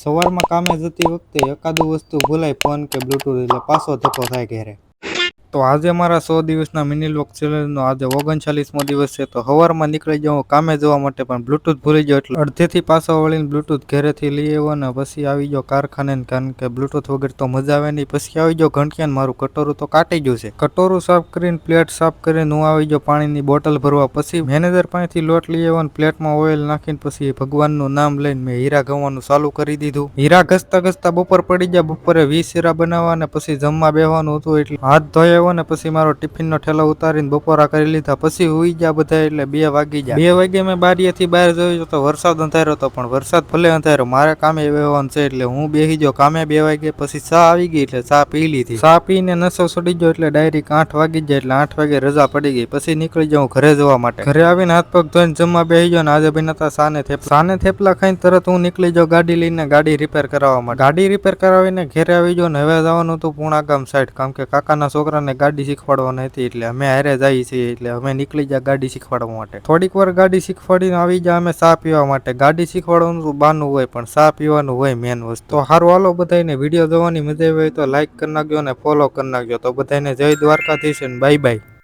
સવારમાં કામે જતી વખતે એકાદું વસ્તુ ભૂલાય, ફોન કે બ્લૂટૂથ એટલે પાછો ધક્કો થાય ઘેરે. તો આજે મારા સો દિવસના મિની લોક ચેલેન્જનો આજે ઓગણચાલીસમો દિવસ છે. તો હવારમાં નીકળી જાઉં, કામે જવા માટે, પણ બ્લૂટૂથ ભૂલી જાઉં એટલે અડધેથી પાછો વળીને બ્લૂટૂથ ઘરેથી લઈ આવ્યો ને પછી આવી જાઓ કારખાને કારણ કે બ્લૂટૂથ વગર તો મજા આવે નહીં. પછી આવી જાઓ ઘંટિયાને, મારું કટોરું તો કાટી ગયું છે. કટોરું સાફ કરીને, પ્લેટ સાફ કરીને હું આવી જાઉં પાણીની બોટલ ભરવા. પછી મેનેજર પાસેથી લોટ લઈ આવ્યો ને પ્લેટમાં ઓઇલ નાખીને પછી ભગવાનનું નામ લઈને મેં હીરા ઘવાનું ચાલુ કરી દીધું. હીરા ઘસતા ઘસતા બપોર પડી ગયા બપોરે વીસ હીરા બનાવવા ને પછી જમવા બેહવાનું હતું એટલે હાથ ધોઈ આવ્યો ને પછી મારો ટિફિનનો ઠેલો ઉતારીને બપોરા કરી લીધા. પછી હુઈ ગયા બધા એટલે બે વાગી ગયા. બે વાગે મેં બારીએથી બહાર જોયું તો વરસાદ અંધાર્યો હતો, પણ વરસાદ ભલે અંધાર્યો, મારે કામે વહેવાનું છે એટલે હું બેસી ગયો. કામે બે વાગે પછી ચા આવી ગઈ એટલે ચા પી લીધી. ચા પીને નસો સડી ગયો એટલે ડાયરેક્ટ આઠ વાગી જાય એટલે આઠ વાગે રજા પડી ગઈ. પછી નીકળી જાઉં ઘરે જવા માટે. ઘરે આવીને હાથ પગ ધોઈને જમવા બેસી ગયો ને આજે ભાઈ નતા સાને થેપલા. સાને થેપલા ખાઈને તરત હું નીકળી જાઉં ગાડી લઈને ગાડી રિપેર કરાવવા માટે. ગાડી રિપેર કરાવીને ઘરે આવી જાઉં હવે જવાનું હતું પૂણા ગામ સાઈડ કારણ કે કાકાના છોકરાને ગાડી શીખવાડવાની હતી એટલે અમે હારે જઈએ છીએ, એટલે અમે નીકળી ગયા ગાડી શીખવાડવા માટે. થોડીક વાર ગાડી શીખવાડીને આવી ગયા, અમે ચા પીવા માટે. ગાડી શીખવાડવાનું તો બાનું હોય, પણ ચા પીવાનું હોય મેન વસ્તુ. તો સારું, હાલો બધાને વીડિયો જોવાની મજા આવી હોય તો લાઈક કરી નાખજો અને ફોલો કરી નાખજો. તો બધાને જય દ્વારકાધીશ અને બાય બાય